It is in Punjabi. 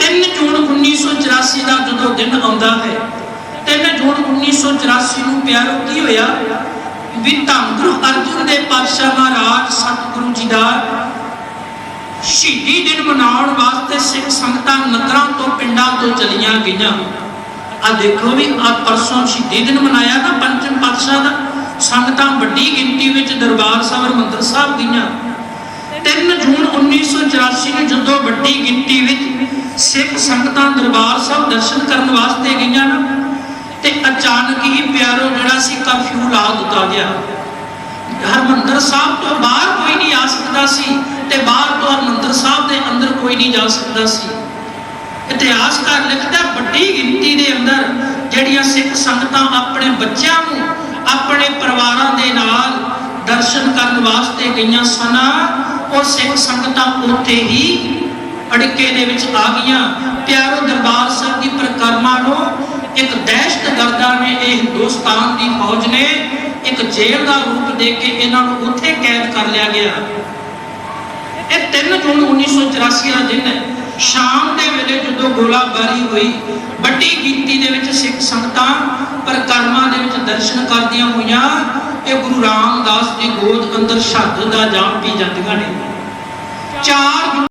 3 ਜੂਨ 1984 ਦਾ ਜਦੋਂ ਦਿਨ ਆਉਂਦਾ ਹੈ 3 ਜੂਨ 1984 ਨੂੰ ਪਿਆਰੋ ਕੀ ਹੋਇਆ? ਵੀ ਧੰਨ ਗੁਰੂ ਅਰਜਨ ਦੇਵ ਪਾਤਸ਼ਾਹ ਮਹਾਰਾਜ ਸਤਿਗੁਰੂ ਜੀ ਦਾ ਸ਼ਹੀਦੀ ਦਿਨ ਮਨਾਉਣ ਵਾਸਤੇ ਸਿੱਖ ਸੰਗਤਾਂ ਨਗਰਾਂ ਤੋਂ ਪਿੰਡਾਂ ਤੋਂ ਚਲੀਆਂ ਗਈਆਂ। ਆ ਦੇਖੋ ਵੀ ਆ ਪਰਸੋਂ ਸ਼ਹੀਦੀ ਦਿਨ ਮਨਾਇਆ ਨਾ ਪੰਚਮ ਪਾਤਸ਼ਾਹ ਦਾ, ਸੰਗਤਾਂ ਵੱਡੀ ਗਿਣਤੀ ਵਿੱਚ ਦਰਬਾਰ ਸਾਹਿਬ ਹਰਿਮੰਦਰ ਸਾਹਿਬ ਗਈਆਂ। 3 ਜੂਨ 1984 ਨੂੰ ਜਦੋਂ ਵੱਡੀ ਗਿਣਤੀ ਵਿੱਚ ਸਿੱਖ ਸੰਗਤਾਂ ਦਰਬਾਰ ਸਾਹਿਬ ਦਰਸ਼ਨ ਕਰਨ ਵਾਸਤੇ ਗਈਆਂ ਨਾ, ਤੇ ਅਚਾਨਕ ਹੀ ਪਿਆਰੋ ਜਿਹੜਾ ਸੀ ਕਰਫਿਊ ਲਾ ਦਿੱਤਾ ਗਿਆ। ਹਰਮੰਦਰ ਸਾਹਿਬ ਤੋਂ ਬਾਹਰ ਕੋਈ ਨਹੀਂ ਆ ਸਕਦਾ ਸੀ, ਤੇ ਬਾਹਰ ਤੋਂ ਹਰਮੰਦਰ ਸਾਹਿਬ ਦੇ ਅੰਦਰ ਕੋਈ ਨਹੀਂ ਜਾ ਸਕਦਾ ਸੀ। ਇਤਿਹਾਸਕਾਰ ਲਿਖਦਾ ਵੱਡੀ ਗਿਣਤੀ ਦੇ ਅੰਦਰ ਜਿਹੜੀਆਂ ਸਿੱਖ ਸੰਗਤਾਂ ਆਪਣੇ ਬੱਚਿਆਂ ਨੂੰ, ਆਪਣੇ ਪਰਿਵਾਰਾਂ ਦੇ ਨਾਲ ਦਰਸ਼ਨ ਕਰਨ ਵਾਸਤੇ ਗਈਆਂ ਸਨ, ਉਹ ਸਿੱਖ ਸੰਗਤਾਂ ਉੱਥੇ ਹੀ ਅੜਕੇ ਦੇ ਵਿੱਚ ਆ ਗਈਆਂ। ਪਿਆਰੋ ਦਰਬਾਰ ਸਾਹਿਬ ਦੀ ਪ੍ਰਕਰਮਾ ਨੂੰ ਇੱਕ ਦਹਿਸ਼ਤਗਰਦਾਂ ਨੇ ਇਹ ਹਿੰਦੁਸਤਾਨ ਦੀ ਫੌਜ ਨੇ ਇੱਕ ਜੇਲ੍ਹ ਦਾ ਰੂਪ ਦੇ ਕੇ ਇਹਨਾਂ ਨੂੰ ਉੱਥੇ ਕੈਦ ਕਰ ਲਿਆ ਗਿਆ। ਇਹ 3 ਜੂਨ 1984 ਦਾ ਦਿਨ ਹੈ। ਸ਼ਾਮ ਦੇ ਵੇਲੇ ਜਦੋਂ ਗੋਲਾਬਾਰੀ ਹੋਈ, ਵੱਡੀ ਗਿਣਤੀ ਦੇ ਵਿੱਚ ਸਿੱਖ ਸੰਗਤਾਂ ਪਰਿਕਰਮਾ ਦੇ ਵਿੱਚ ਦਰਸ਼ਨ ਕਰਦੀਆਂ ਹੋਈਆਂ, ਇਹ ਗੁਰੂ ਰਾਮਦਾਸ ਦੀ ਗੋਦ ਅੰਦਰ ਸ਼ਹਾਦਤ ਦਾ ਜਾਮ ਪੀ ਜਾਂਦੀਆਂ ਨੇ। 4